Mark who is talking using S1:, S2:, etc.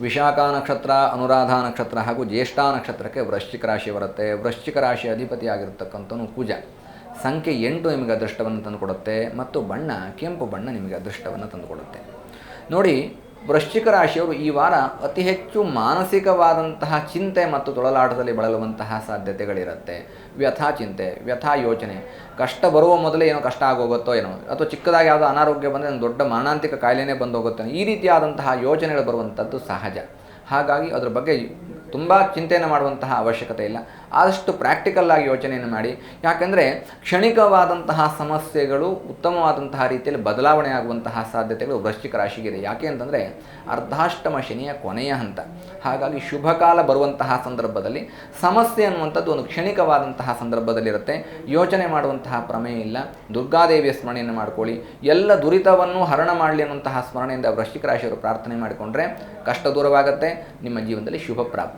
S1: ವಿಶಾಖ ನಕ್ಷತ್ರ, ಅನುರಾಧ ನಕ್ಷತ್ರ ಹಾಗೂ ಜ್ಯೇಷ್ಠ ನಕ್ಷತ್ರಕ್ಕೆ ವೃಶ್ಚಿಕ ರಾಶಿ ಬರುತ್ತೆ. ವೃಶ್ಚಿಕ ರಾಶಿ ಅಧಿಪತಿಯಾಗಿರ್ತಕ್ಕಂಥನು ಕುಜ ಸಂಖ್ಯೆ ಎಂಟು ನಿಮಗೆ ಅದೃಷ್ಟವನ್ನು ತಂದುಕೊಡುತ್ತೆ ಮತ್ತು ಬಣ್ಣ, ಕೆಂಪು ಬಣ್ಣ ನಿಮಗೆ ಅದೃಷ್ಟವನ್ನು ತಂದುಕೊಡುತ್ತೆ. ನೋಡಿ ವೃಶ್ಚಿಕ ರಾಶಿಯವರು ಈ ವಾರ ಅತಿ ಹೆಚ್ಚು ಮಾನಸಿಕವಾದಂತಹ ಚಿಂತೆ ಮತ್ತು ತೊಳಲಾಟದಲ್ಲಿ ಬಳಲುವಂತಹ ಸಾಧ್ಯತೆಗಳಿರುತ್ತೆ. ವ್ಯಥಾ ಚಿಂತೆ, ವ್ಯಥಾ ಯೋಚನೆ. ಕಷ್ಟ ಬರುವ ಮೊದಲೇ ಏನೋ ಕಷ್ಟ ಆಗೋಗುತ್ತೋ ಏನೋ. ಅಥವಾ ಚಿಕ್ಕದಾಗಿ ಯಾವುದೋ ಅನಾರೋಗ್ಯ ಬಂದರೆ ದೊಡ್ಡ ಮಾರಣಾಂತಿಕ ಕಾಯಿಲೆನೇ ಬಂದೋಗುತ್ತೆ ಈ ರೀತಿಯಾದಂತಹ ಯೋಚನೆಗಳು ಬರುವಂಥದ್ದು ಸಹಜ. ಹಾಗಾಗಿ ಅದರ ಬಗ್ಗೆ ತುಂಬ ಚಿಂತೆಯನ್ನು ಮಾಡುವಂತಹ ಅವಶ್ಯಕತೆ ಇಲ್ಲ. ಆದಷ್ಟು ಪ್ರಾಕ್ಟಿಕಲ್ ಆಗಿ ಯೋಚನೆಯನ್ನು ಮಾಡಿ. ಯಾಕಂದರೆ ಕ್ಷಣಿಕವಾದಂತಹ ಸಮಸ್ಯೆಗಳು ಉತ್ತಮವಾದಂತಹ ರೀತಿಯಲ್ಲಿ ಬದಲಾವಣೆ ಆಗುವಂತಹ ಸಾಧ್ಯತೆಗಳು ವೃಶ್ಚಿಕ ರಾಶಿಗಿದೆ ಯಾಕೆ ಅಂತಂದರೆ ಅರ್ಧಾಷ್ಟಮ ಶನಿಯ ಕೊನೆಯ ಹಂತ. ಹಾಗಾಗಿ ಶುಭ ಕಾಲ ಬರುವಂತಹ ಸಂದರ್ಭದಲ್ಲಿ ಸಮಸ್ಯೆ ಅನ್ನುವಂಥದ್ದು ಒಂದು ಕ್ಷಣಿಕವಾದಂತಹ ಸಂದರ್ಭದಲ್ಲಿರುತ್ತೆ. ಯೋಚನೆ ಮಾಡುವಂತಹ ಪ್ರಮೇಯ ಇಲ್ಲ. ದುರ್ಗಾದೇವಿಯ ಸ್ಮರಣೆಯನ್ನು ಮಾಡ್ಕೊಳ್ಳಿ. ಎಲ್ಲ ದುರಿತವನ್ನು ಹರಣ ಮಾಡಲಿ ಅನ್ನುವಂತಹ ಸ್ಮರಣೆಯಿಂದ ವೃಶ್ಚಿಕ ರಾಶಿಯವರು ಪ್ರಾರ್ಥನೆ ಮಾಡಿಕೊಂಡ್ರೆ ಕಷ್ಟ ದೂರವಾಗುತ್ತೆ. ನಿಮ್ಮ ಜೀವನದಲ್ಲಿ ಶುಭ ಪ್ರಾಪ್ತಿ.